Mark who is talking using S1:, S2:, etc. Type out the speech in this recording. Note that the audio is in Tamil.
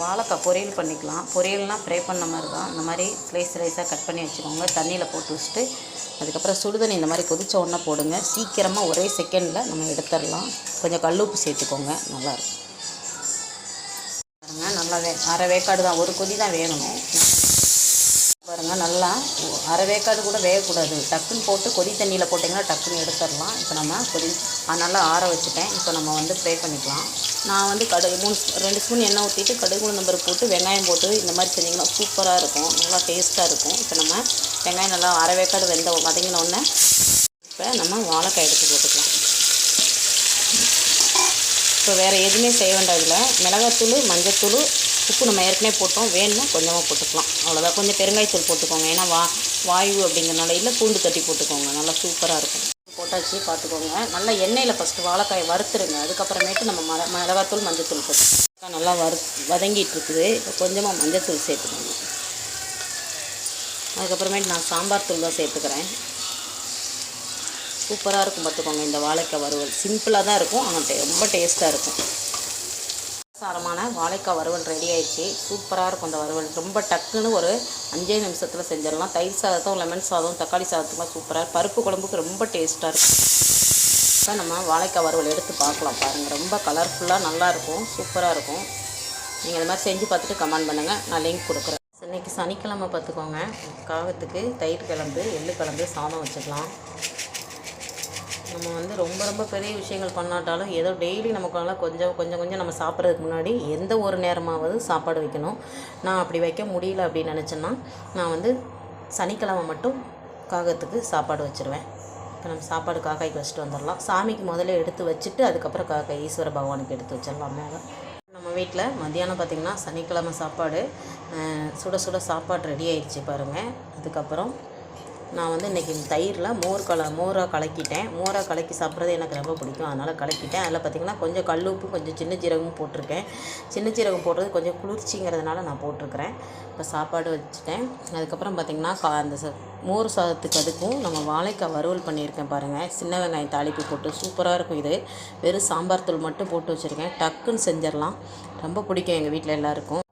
S1: வாழைக்காய் பொரியல் பண்ணிக்கலாம். பொரியல்னால் ஃப்ரை பண்ண மாதிரி தான். இந்த மாதிரி ஸ்லைஸ் ஸ்லைஸாக கட் பண்ணி வச்சுக்கோங்க. தண்ணியில் போட்டு வச்சுட்டு அதுக்கப்புறம் சுடுதண்ணி இந்த மாதிரி கொதிச்ச உடனே போடுங்க. சீக்கிரமாக ஒரே செகண்டில் நம்ம எடுத்துடலாம். கொஞ்சம் கல்லுப்பு சேர்த்துக்கோங்க. நல்லாயிருக்கும் பாருங்கள் நல்லா வே அரை வேக்காடு தான். ஒரு கொதி தான் வேகணும். பாருங்கள் நல்லா அரை வேக்காடு கூட வேகக்கூடாது. டக்குன்னு போட்டு கொதி தண்ணியில் போட்டிங்கன்னா டக்குன்னு எடுத்துடலாம். இப்போ நம்ம கொதி நல்லா ஆற வச்சுட்டேன். இப்போ நம்ம வந்து ஃப்ரை பண்ணிக்கலாம். நான் வந்து கடுகு மூணு ரெண்டு ஸ்பூன் எண்ணெய் ஊற்றிட்டு கடுகு உளுந்தம்பருப்பு போட்டு வெங்காயம் போட்டு இந்த மாதிரி செஞ்சிங்கன்னா சூப்பராக இருக்கும். நல்லா டேஸ்ட்டாக இருக்கும். இப்போ நம்ம வெங்காயம் நல்லா அரை வேக்காடு வெந்த வதங்கின இப்போ நம்ம வாழைக்காய் எடுத்து போட்டுக்கலாம். இப்போ வேறு எதுவுமே செய்ய வேண்டாம் இதில். மிளகாத்தூள் மஞ்சத்தூள் உப்பு நம்ம ஏற்கனவே போட்டோம். வேணும்னா கொஞ்சமாக போட்டுக்கலாம். அவ்வளோதான் கொஞ்சம் பெருங்காயத்தூள் போட்டுக்கோங்க. ஏன்னா வா வாயு அப்படிங்கிறனால இல்லை பூண்டு தட்டி போட்டுக்கோங்க. நல்லா சூப்பராக இருக்கும். போட்டாச்சு பார்த்துக்கோங்க. நல்லா எண்ணெயில் ஃபஸ்ட்டு வாழைக்காயை வறுத்துருங்க. அதுக்கப்புறமேட்டு நம்ம ம மிளகாத்தூள் மஞ்சத்தூள் போட்டு. நல்லா வறு வதங்கிட்டு இருக்குது இப்போ கொஞ்சமாக மஞ்சத்தூள் சேர்த்துக்கோங்க. அதுக்கப்புறமேட்டு நான் சாம்பார் தூள் தான் சேர்த்துக்கிறேன். சூப்பராக இருக்கும் பார்த்துக்கோங்க இந்த வாழைக்காய் வறுவல். சிம்பிளாக தான் இருக்கும். ஆனால் டே- ரொம்ப டேஸ்ட்டாக இருக்கும். சாரமான வாழைக்காய் வறுவல் ரெடி ஆயிடுச்சு. சூப்பராக இருக்கும் அந்த வறுவல். ரொம்ப டக்குன்னு ஒரு அஞ்சே நிமிஷத்தில் செஞ்சிடலாம். தயிர் சாதத்தும் லெமன் சாதம் தக்காளி சாதத்துக்குலாம் சூப்பராக பருப்பு குழம்புக்கு ரொம்ப டேஸ்ட்டாக இருக்கும். இப்போ நம்ம வாழைக்காய் வறுவல் எடுத்து பார்க்கலாம் பாருங்கள் ரொம்ப கலர்ஃபுல்லாக நல்லாயிருக்கும் சூப்பராக இருக்கும். நீங்கள் இது மாதிரி செஞ்சு பார்த்துட்டு கமெண்ட் பண்ணுங்கள் நான் லிங்க் கொடுக்குறேன். இன்னைக்கு சனிக்கிழமை பார்த்துக்கோங்க. காகத்துக்கு தயிர் கிழம்பு எள்ளு கிழம்பு சாதம் வச்சுக்கலாம். நம்ம வந்து ரொம்ப ரொம்ப பெரிய விஷயங்கள் பண்ணாட்டாலும் ஏதோ டெய்லி நமக்கால கொஞ்சம் கொஞ்சம் கொஞ்சம் நம்ம சாப்பிட்றதுக்கு முன்னாடி எந்த ஒரு நேரமாவது சாப்பாடு வைக்கணும். நான் அப்படி வைக்க முடியல அப்படின்னு நினச்சேன்னா நான் வந்து சனிக்கிழமை மட்டும் காகத்துக்கு சாப்பாடு வச்சுருவேன். இப்போ நம்ம சாப்பாடு காக்காய்க்கு வச்சுட்டு வந்துடலாம். சாமிக்கு முதல்ல எடுத்து வச்சுட்டு அதுக்கப்புறம் காக்காய் ஈஸ்வர பகவானுக்கு எடுத்து வச்சிடலாம். மேலே. நம்ம வீட்டில் மத்தியானம் பார்த்திங்கன்னா சனிக்கிழமை சாப்பாடு சுட சுட சாப்பாடு ரெடி ஆயிடுச்சு பாருங்கள் அதுக்கப்புறம் நான் வந்து இன்றைக்கி தயிரில் மோர் கல மோராக கலக்கிட்டேன். மோராக கலக்கி சாப்பிட்றது எனக்கு ரொம்ப பிடிக்கும். அதனால் கலக்கிட்டேன். அதில் பார்த்திங்கன்னா கொஞ்சம் கல்லுப்பு கொஞ்சம் சின்ன ஜீரகமும் போட்டிருக்கேன். சின்ன ஜீரகம் போடுறது கொஞ்சம் குளிர்ச்சிங்கிறதுனால நான் போட்டிருக்கிறேன். இப்போ சாப்பாடு வச்சுட்டேன். அதுக்கப்புறம் பார்த்திங்கன்னா கா அந்த ச மோர் சாதத்துக்கு அதுக்கும் நம்ம வாழைக்காய் வறுவல் பண்ணியிருக்கேன் பாருங்கள் சின்ன வெங்காயம் தாளிப்பு போட்டு சூப்பராக இருக்கும் இது. வெறும் சாம்பார் தூள் மட்டும் போட்டு வச்சுருக்கேன். டக்குன்னு செஞ்சிடலாம். ரொம்ப பிடிக்கும் எங்கள் வீட்டில் எல்லாருக்கும்.